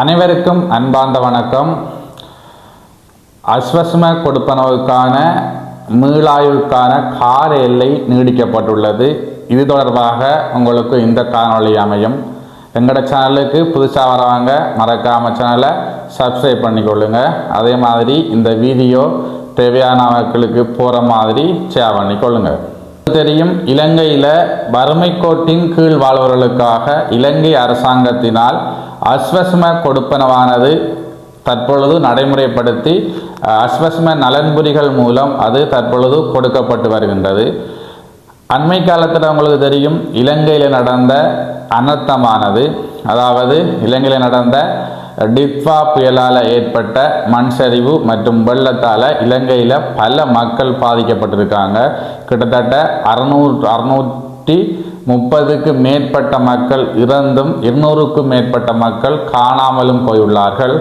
அனைவருக்கும் அன்பார்ந்த வணக்கம். அஸ்வஸ்ம கொடுப்பனவுக்கான மீளாய்வுக்கான கால எல்லை நீடிக்கப்பட்டுள்ளது. இது தொடர்பாக உங்களுக்கு இந்த காணொலி அமையும். எங்களோட சேனலுக்கு புதுசாக வரவங்க மறக்காம சேனலை சப்ஸ்கிரைப் பண்ணிக்கொள்ளுங்க. அதே மாதிரி இந்த வீடியோ தேவையான மக்களுக்கு போகிற மாதிரி ஷேர் பண்ணிக்கொள்ளுங்கள் தெரியும் இலங்கையில் வறுமை கோட்டின் கீழ் வாழ்வர்களுக்காக இலங்கை அரசாங்கத்தினால் அஸ்வஸ்ம கொடுப்பனவானது தற்பொழுது நடைமுறைப்படுத்தி அஸ்வஸ்ம நலன்புரிகள் மூலம் அது தற்பொழுது கொடுக்கப்பட்டு வருகின்றது. அண்மை காலத்தில் உங்களுக்கு தெரியும் இலங்கையில் நடந்த அனர்த்தமானது. அதாவது இலங்கையில் நடந்த டிஃபா புயலால் ஏற்பட்ட மண் சரிவு மற்றும் வெள்ளத்தால் இலங்கையில் பல மக்கள் பாதிக்கப்பட்டிருக்காங்க. கிட்டத்தட்ட அறுநூறு அறுநூற்றி முப்பதுக்கு மேற்பட்ட மக்கள் இறந்தும் இருநூறுக்கும் மேற்பட்ட மக்கள் காணாமலும் போயுள்ளார்கள்.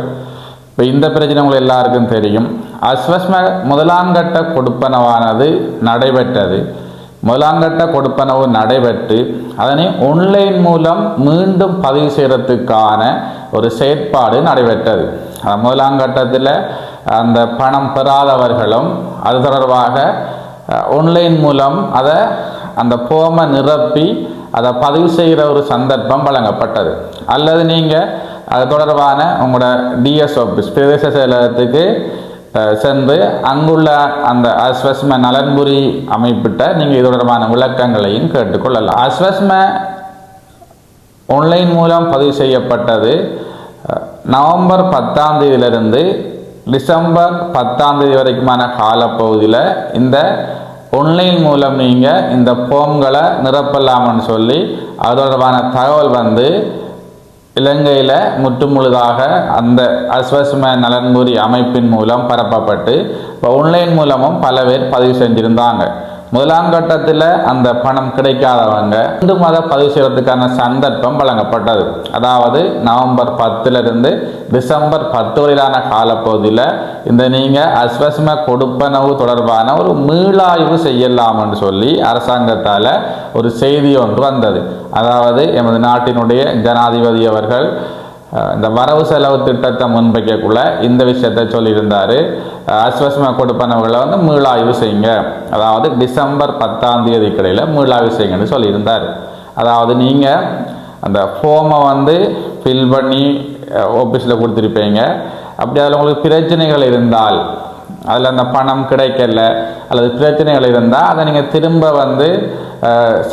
இப்போ இந்த பிரச்சனை உங்களுக்கு எல்லாருக்கும் தெரியும். அஸ்வஸ்ம முதலாம் கட்ட கொடுப்பனவானது நடைபெற்றது. முதலாங்கட்ட கொடுப்பனவு நடைபெற்று அதனை ஒன்லைன் மூலம் மீண்டும் பதிவு செய்கிறதுக்கான ஒரு செயற்பாடு நடைபெற்றது. முதலாம் முதலாங்கட்டத்தில் அந்த பணம் பெறாதவர்களும் அது தொடர்பாக ஒன்லைன் மூலம் அதை அந்த போமை நிரப்பி அதை பதிவு செய்கிற ஒரு சந்தர்ப்பம் வழங்கப்பட்டது. அல்லது நீங்கள் அது தொடர்பான உங்களோட டிஎஸ் ஆஃபீஸ் பிரதேச செயலகத்துக்கு சென்று அங்குள்ள அந்த அஸ்வஸ்ம நலன்புரி அமைப்பிட்ட நீங்கள் இது தொடர்பான விளக்கங்களையும் கேட்டுக்கொள்ளலாம். அஸ்வஸ்ம ஆன்லைன் மூலம் பதிவு செய்யப்பட்டது நவம்பர் பத்தாம் தேதியிலிருந்து டிசம்பர் பத்தாம் தேதி வரைக்குமான காலப்பகுதியில் இந்த ஆன்லைன் மூலம் நீங்கள் இந்த ஃபோம்களை நிரப்பலாம்னு சொல்லி அது தொடர்பான தகவல் வந்து இலங்கையில் முற்றுமுழுதாக அந்த அஸ்வஸ்ம நலன்புரி அமைப்பின் மூலம் பரப்பப்பட்டு இப்போ ஆன்லைன் மூலமும் பல பேர் பதிவு செஞ்சுருந்தாங்க. முதலாம் கட்டத்தில் அந்த பணம் கிடைக்காதவங்க மீண்டும் மத பதிவு செய்வதற்கான சந்தர்ப்பம் வழங்கப்பட்டது. அதாவது நவம்பர் பத்திலிருந்து டிசம்பர் பத்து வரையிலான காலப்பகுதியில் இந்த நீங்கள் அஸ்வஸ்ம கொடுப்பனவு தொடர்பான ஒரு மீளாய்வு செய்யலாம்னு சொல்லி அரசாங்கத்தால் ஒரு செய்தி ஒன்று வந்தது. அதாவது எமது நாட்டினுடைய ஜனாதிபதி அவர்கள் இந்த வரவு செலவு திட்டத்தை முன்வைக்கக்குள்ள இந்த விஷயத்தை சொல்லியிருந்தார். அஸ்வஸ்ம கொடுப்பனவுகளை வந்து மீளாய்வு செய்யுங்க. அதாவது டிசம்பர் பத்தாம் தேதி கடையில் மீளாய்வு செய்யுங்கன்னு சொல்லியிருந்தார். அதாவது நீங்கள் அந்த ஃபோமை வந்து ஃபில் பண்ணி ஆஃபீஸில் கொடுத்துருப்பீங்க. அப்படி அதில் உங்களுக்கு பிரச்சனைகள் இருந்தால் அதில் அந்த பணம் கிடைக்கல அல்லது பிரச்சனைகள் இருந்தால் அதை நீங்கள் திரும்ப வந்து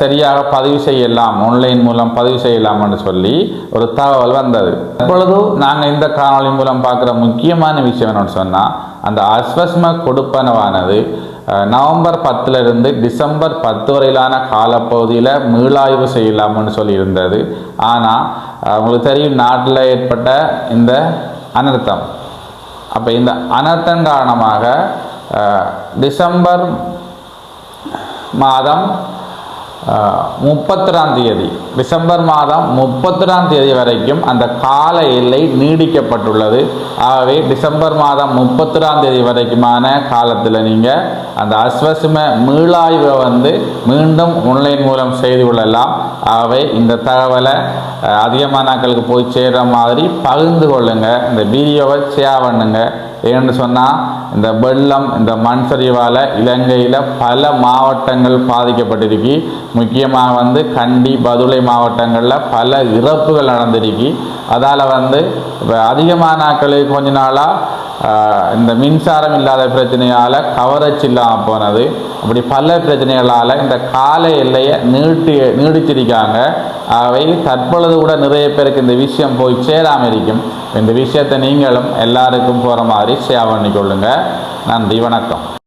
சரியாக பதிவு செய்யலாம் ஆன்லைன் மூலம் பதிவு செய்யலாம்னு சொல்லி ஒரு தகவல் வந்தது. இப்பொழுது நாங்கள் இந்த காணொலி மூலம் பார்க்குற முக்கியமான விஷயம் என்னன்னு சொன்னால் அந்த அஸ்வஸ்ம கொடுப்பனவானது நவம்பர் பத்துலேருந்து டிசம்பர் பத்து வரையிலான காலப்பகுதியில் மீளாய்வு செய்யலாம்னு சொல்லியிருந்தது ஆனால் உங்களுக்கு தெரியும் நாட்டில் ஏற்பட்ட இந்த அனர்த்தம். அப்போ இந்த அனர்த்தம் காரணமாக டிசம்பர் மாதம் முப்பத்திராம் தேதி டிசம்பர் மாதம் முப்பத்திராம் தேதி வரைக்கும் அந்த கால எல்லை நீடிக்கப்பட்டுள்ளது. ஆகவே டிசம்பர் மாதம் முப்பத்திராம் தேதி வரைக்குமான காலத்தில் நீங்கள் அந்த அஸ்வசிம மீளாய்வை வந்து மீண்டும் ஆன்லைன் மூலம் செய்து கொள்ளலாம். ஆகவே இந்த தகவலை அதிகமான நாட்களுக்கு போய் சேர்கிற மாதிரி பகிர்ந்து கொள்ளுங்கள் இந்த வீடியோவை ஷேர் பண்ணுங்கள் ஏன்னு சொன்னால் இந்த வெள்ளம் இந்த மண் சரிவால் இலங்கையில் பல மாவட்டங்கள் பாதிக்கப்பட்டிருக்கு. முக்கியமாக வந்து கண்டி பதுளை மாவட்டங்களில் பல இறப்புகள் நடந்திருக்கு. அதால் வந்து இப்போ அதிகமான நாட்களில் கொஞ்ச நாளாக இந்த மின்சாரம் இல்லாத பிரச்சனையால் கவரேஜ் இல்லாமல் போனது. அப்படி பல பிரச்சனைகளால் இந்த கால எல்லையை நீட்டி நீடிச்சிருக்காங்க. அவை தற்பொழுது கூட நிறைய பேருக்கு இந்த விஷயம் போய் சேராமல் இருக்கும். இந்த விஷயத்தை நீங்களும் எல்லாருக்கும் போகிற மாதிரி ஷேர் பண்ணிக்கொள்ளுங்கள் நன்றி வணக்கம்.